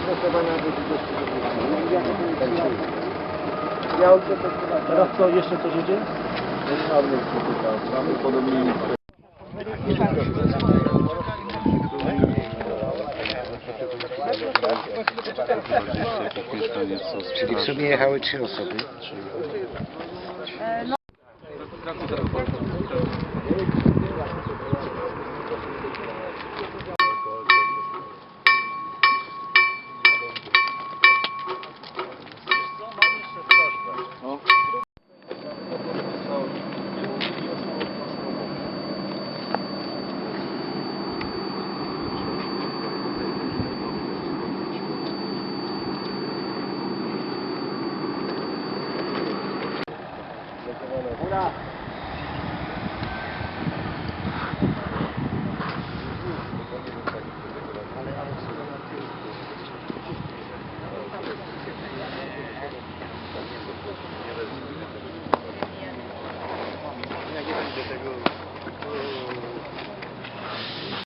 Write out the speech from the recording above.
czas notowania do 20 Ja ojciec Teraz co, jeszcze coś idzie? Mamy podobnie Czyli w sumie jechały trzy osoby. ほら。